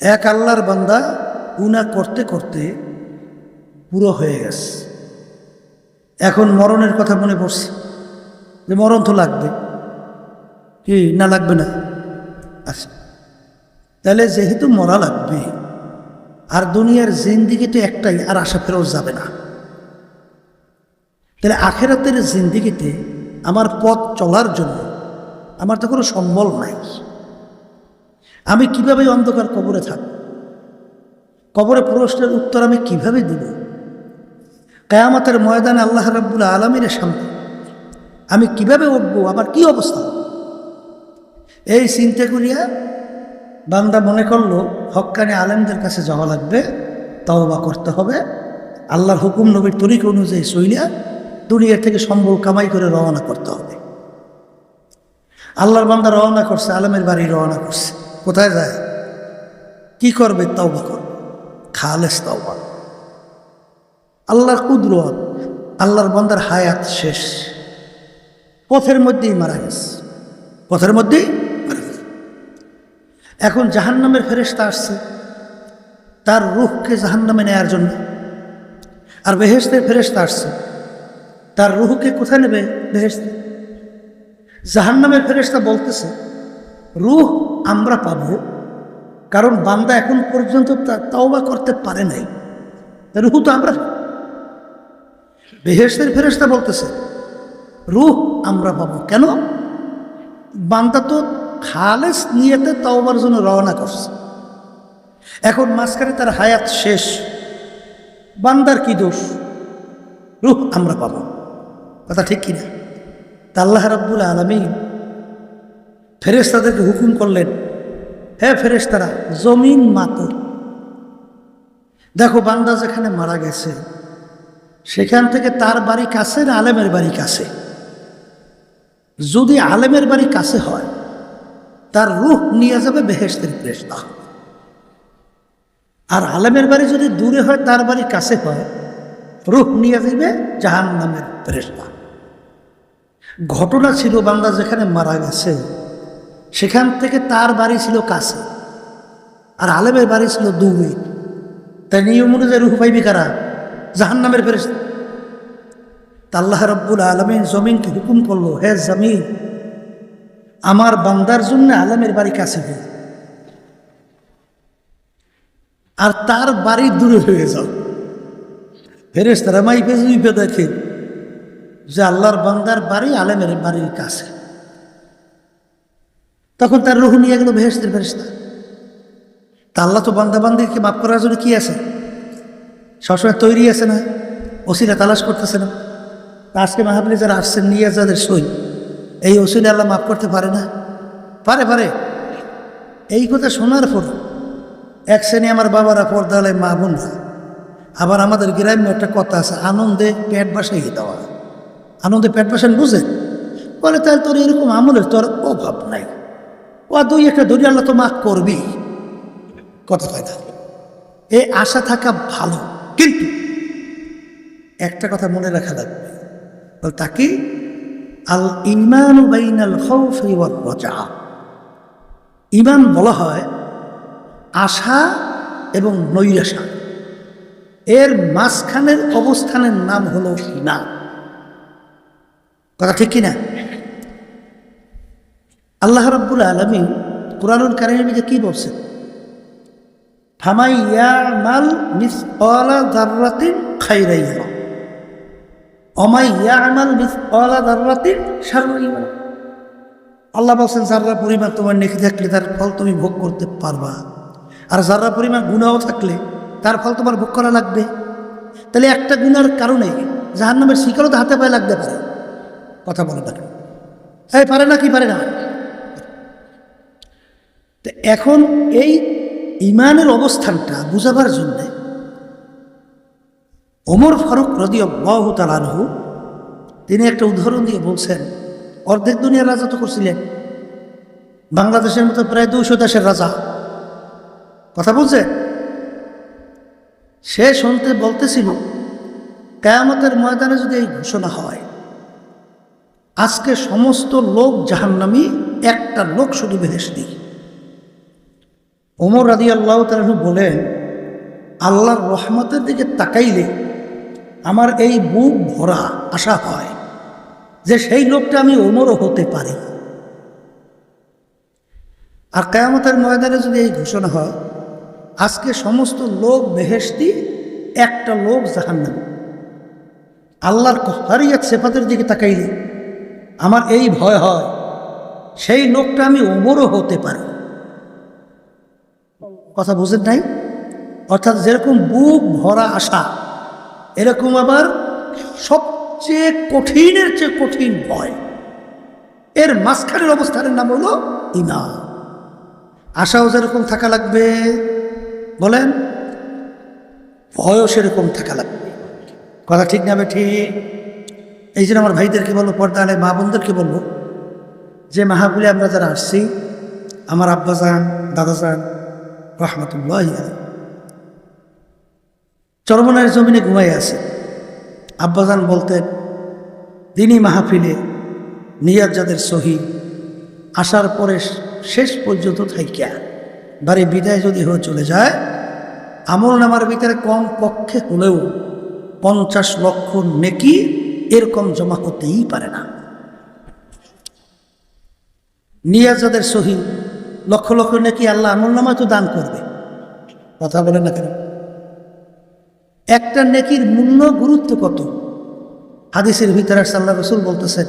এক আল্লাহর বান্দা গুণা করতে করতে পুরো হয়ে গেছে। এখন মরণের কথা মনে পড়ছে যে মরণ তো লাগবে। কি না লাগবে না? আচ্ছা। তাহলে যেহেতু মরা লাগবে, আর দুনিয়ার জিন্দিগি তো একটাই, আর আশা ফেরত যাবে না। তাহলে আখেরাতের জিন্দিগিতে আমার পথ চলার জন্য আমার তো কোনো সম্বল নাই। আমি কীভাবে অন্ধকার কবরে থাকব? কবরে প্রশ্নের উত্তর আমি কীভাবে দিব? কেয়ামতের ময়দানে আল্লাহ রাব্বুল আলমীর সামনে আমি কীভাবে উঠবো? আমার কি অবস্থা? এই চিন্তা করিয়া বান্দা মনে করল হক্কানি আলেমদের কাছে যাওয়া লাগবে, তওবা করতে হবে। আল্লাহর হুকুম নবীর তরিক অনুযায়ী চইলিয়া দুনিয়া থেকে সম্বল কামাই করে রওনা করতে হবে। আল্লাহর বান্দা রওনা করছে, আলমের বাড়ি রওনা করছে। কোথায় যায়? কি করবে? তওবা করবে। খালেস তওবা। আল্লাহর কুদরত, আল্লাহর বন্দার হায়াত শেষ। পথের মধ্যেই মারা গেছে। পথের মধ্যেই মারা গেছে। এখন জাহান্নামের ফেরেশতা আসছে। তার রুখকে জাহান্নামে নেয়ার জন্য। আর বেহেস্তের ফেরেশতা আসছে। তার রুহকে কোথায় নেবে বেহেস্তে জাহান্নামের ফেরেশতা বলতেছে, রুহ আমরা পাব। কারণ বান্দা এখন পর্যন্ত তাওবা করতে পারে নাই। রুহ তো আমরা বেহেস্তের ফেরেশতা বলতেছে, রুহ আমরা পাবো। কেন? বান্দা তো খালেস নিয়েতে তাওবার জন্য রওনা করছে। এখন মাঝখানে তার হায়াত শেষ। বান্দার কি দোষ? রুহ আমরা পাব। কথা ঠিক কিনা? তা আল্লাহ রাব্বুল আলমী ফেরেশতাদেরকে হুকুম করলেন হ্যাঁ ফেরেশতারা, জমিন মাতো। দেখো, বান্দা যেখানে মারা গেছে, সেখান থেকে তার বাড়ি কাছে না আলেমের বাড়ি কাছে। যদি আলেমের বাড়ি কাছে হয়, তার রুহ নিয়ে যাবে বেহেস্তের ফেরেশতা। আর আলেমের বাড়ি যদি দূরে হয়, তার বাড়ি কাছে হয়, রুহ নিয়ে যাবে জাহান নামের ফেরেশতা। ঘটনা ছিল, বান্দা যেখানে মারা গেছে সেখান থেকে তার বাড়ি ছিল কাছে। আর আলেমের বাড়ি ছিল দূরে তাই নিয়ম অনুযায়ী রুহ পাইবি কারা? জাহান নামের তা আল্লাহ রব্বুল আলমিন জমিনকে হুকুম করল, হে জমিন, আমার বান্দার জন্য আলমের বাড়ি কাছে হয়ে আর তার বাড়ি দূরে হয়ে যাও। ফেরেস তারা মাইপে জুইপে দেখে যে আল্লাহর বান্দার বাড়ি আলেমের বাড়ির কাছে। তখন তার রুহু নিয়ে গেল ভেসতে ফেরেস্তা তা আল্লাহ তো বান্দা বান্দিকে মাফ করার জন্য কি আছে? সবসময় তৈরি আছে না? ওসিরা তালাশ করতেছে না? আজকে মাহাবলি যারা আসছেন, নিয়ে যাদের সই, এই ওসিলে আল্লাহ মাফ করতে পারে না? পারে পারে। এই কথা শোনার পর এক শ্রেণি আমার বাবারা পর্দালে মা বোনরা, আবার আমাদের গ্রাম্য একটা কথা আছে, আনন্দে পেট বাসাই দেওয়া। আনন্দে পেট বাসান বুঝে? বলে, তাহলে তোর এরকম আমলের তোর অভাব নাই। ও দুই একটা ধরি আল্লাহ তো মাফ করবি। কথা কয় না। এই আশা থাকা ভালো, কিন্তু একটা কথা মনে রাখা লাগবে। তাকে, আল ইমান ইমান বলা হয় আশা এবং নৈরাশা। এর মাঝখানের অবস্থানের নাম হলো ইমান কথা ঠিক কিনা? আল্লাহ রব্বুল আলমী কোরআনুল কারিমিকে কি বলছেন? ফামাইয়ামাল মিসঅলা যাররাতিন খাইরাই ইয়ারা। অমাইয়ামাল মিসঅলা যাররাতিন শাররাই ইয়ারা। আল্লাহ বলছেন যারা পরিমাণ তোমার নেকি থাকলে তার ফল তুমি ভোগ করতে পারবা। আর যারা পরিমাণ গুণাও থাকলে তার ফল তোমার ভোগ করা লাগবে। তাহলে একটা গুণার কারণে জাহান্নামের শিকারও তো হাতে পায়ে লাগতে পারে। কথা বলে পারে এই পারে না কি পারে না? এখন এই ইমানের অবস্থানটা বুঝাবার জন্যে ওমর ফারুক রদি আল্লাহ তালানহু তিনি একটা উদাহরণ দিয়ে বলছেন, অর্ধেক দুনিয়ার রাজা তো করছিলেন, বাংলাদেশের মতো প্রায় দুশো দেশের রাজা। কথা বলছে? সে শুনতে বলতেছিল, কেয়ামতের ময়দানে যদি এই ঘোষণা হয়, আজকে সমস্ত লোক জাহান্নামি, একটা লোক শুধু বেহেস দিই ওমর রাদি আল্লাহ তালু বলেন, আল্লাহর রহমতের দিকে তাকাইলে আমার এই বুক ভরা আশা হয় যে সেই লোকটা আমি ওমরও হতে পারি। আর কেয়ামতের ময়দানে যদি এই ঘোষণা হয়, আজকে সমস্ত লোক বেহেস্তি একটা লোক জাহান্নাম। আল্লাহর হারিয়াত সেফাতের দিকে তাকাইলে আমার এই ভয় হয়, সেই লোকটা আমি ওমরও হতে পারি। কথা বুঝেন নাই? অর্থাৎ যেরকম বুক ভরা আশা, এরকম আবার সবচেয়ে কঠিনের চেয়ে কঠিন ভয়। এর মাঝখানের অবস্থানের নাম হলো ইমান আশাও যেরকম থাকা লাগবে, বলেন, ভয়ও সেরকম থাকা লাগবে। কথা ঠিক না ঠিক এই জন্য আমার ভাইদেরকে বলব পর্দা আলে মা বোনদেরকে বলব, যে মাহাবুলে আমরা যারা আসছি, আমার আব্বাজান দাদাজান রহমতুল্লাহ চরমনার জমিনে ঘুমাই আছে। আব্বাজান বলতেন দিনই মাহফিলে নিয়াজ যাদের সহি, আসার পরে শেষ পর্যন্ত থাইকা বাড়ি বিদায় যদি হয়ে চলে যায়, আমল নামার ভিতরে কম পক্ষে হলেও পঞ্চাশ লক্ষ নেকি এরকম জমা করতেই পারে না। নিয়াজাদের সহি লক্ষ লক্ষ নাকি আল্লাহ আমল নামা তো দান করবে। কথা বলে না কেন? একটা নেকির মূল্য গুরুত্ব কত? হাদিসের ভিতরে সাল্লাহ রসুল বলতেছেন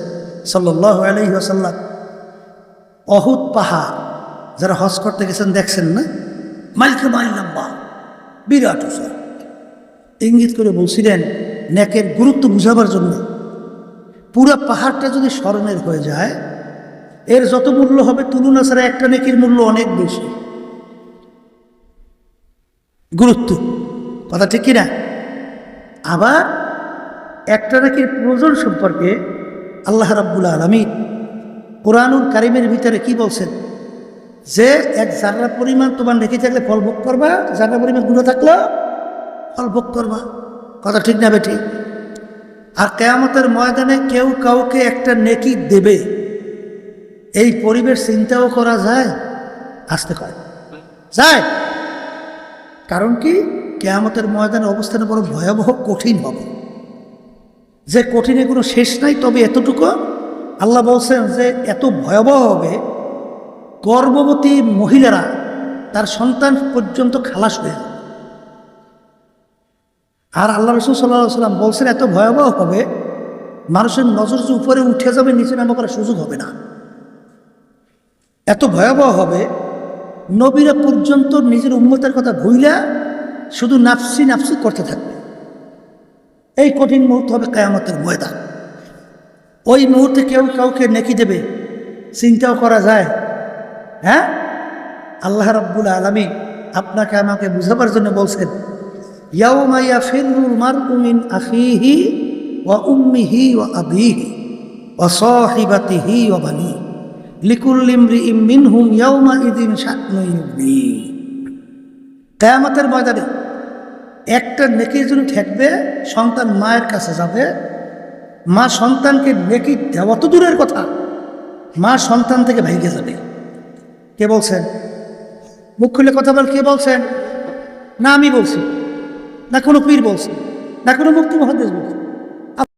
সাল্লাহ আলহি অহুদ পাহাড়, যারা হজ করতে গেছেন দেখছেন না? মাইলকে মাইল লম্বা বিরাট উষা ইঙ্গিত করে বলছিলেন, নেকের গুরুত্ব বুঝাবার জন্য। পুরো পাহাড়টা যদি স্মরণের হয়ে যায় এর যত মূল্য হবে তুলনা ছাড়া একটা নেকির মূল্য অনেক বেশি। গুরুত্ব। কথা ঠিক কিনা? আবার একটা নাকির প্রয়োজন সম্পর্কে আল্লাহ রাব্বুল আলমী কোরআনুল কারিমের ভিতরে কি বলছেন? যে এক জাররা পরিমাণ তোমার রেখে থাকলে ফল ভোগ করবা জাররা পরিমাণগুলো থাকল ফল ভোগ করবা। কথা ঠিক না বেঠি আর কেয়ামতের ময়দানে কেউ কাউকে একটা নেকি দেবে। এই পরিবেশ চিন্তাও করা যায়, আসতে পারে। যায়। কারণ কি? কেয়ামতের ময়দানে অবস্থানে বড় ভয়াবহ, কঠিন হবে। যে কঠিনে কোনো শেষ নাই, তবে এতটুকু আল্লাহ বলছেন যে এত ভয়াবহ হবে, গর্ভবতী মহিলারা তার সন্তান পর্যন্ত খালাস হয়ে যাবে। আর আল্লাহ রসুল সাল্লাহ সাল্লাম বলছেন, এত ভয়াবহ হবে, মানুষের নজর যে উপরে উঠে যাবে, নিচে নামা করার সুযোগ হবে না। এত ভয়াবহ হবে, নবীরা পর্যন্ত নিজের উন্মতের কথা ভুইলা শুধু নাফসি নাফসি করতে থাকবে। এই কঠিন মুহূর্ত হবে কায়ামতের ময়দান। ওই মুহূর্তে কেউ কাউকে নেকি দেবে, চিন্তাও করা যায়। হ্যাঁ? আল্লাহ রাব্বুল আলমী আপনাকে আমাকে বুঝাবার জন্য বলছেন ইয়াউমাইয়া ফিরুল মারুমিন আখিহি ওয়া উম্মিহি ওয়া আবিহি ওয়া সাহিবাতিহি ওয়া বানি কেয়ামতের ময়দানে একটা নেকির জন্য ঠেকবে, সন্তান মায়ের কাছে যাবে। মা সন্তানকে নেকি দেওয়া তো দূরের কথা। মা সন্তান থেকে ভেঙে যাবে। কে বলছেন? মুখ খুলে কথা বল, কে বলছেন? না আমি বলছি, না কোনো পীর বলছে, না কোনো মুক্তি মহাদেশ বলছে।